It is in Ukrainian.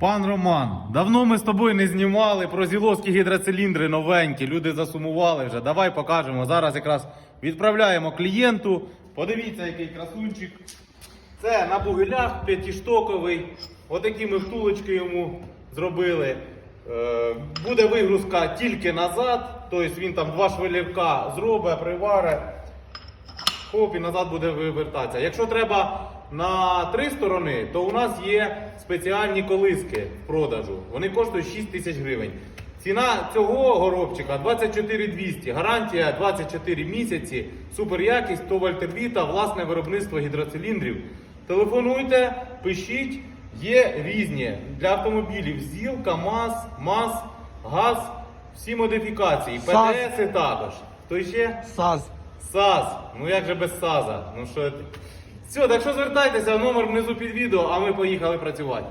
Пан Роман, давно ми з тобою не знімали про зіловські гідроциліндри новенькі. Люди засумували вже. Давай покажемо. Зараз якраз відправляємо клієнту. Подивіться, який красунчик. Це на бугелях п'ятиштоковий. Отакі ми втулочки йому зробили. Е, буде вигрузка тільки назад. Тобто він там два швелірка зробить, привари. Хоп, і назад буде вивертатися. Якщо треба на три сторони, то у нас є спеціальні колиски в продажу. Вони коштують 6 тисяч гривень. Ціна цього горобчика 24 200, гарантія 24 місяці, супер якість, то вольтервіта, власне виробництво гідроциліндрів. Телефонуйте, пишіть, є різні для автомобілів ЗІЛ, КАМАЗ, МАЗ, ГАЗ, всі модифікації. ПТС також. Хто ще? САЗ. САЗ, ну як же без САЗа? Ну що ти? Все, так що звертайтеся, номер внизу під відео, а ми поїхали працювати.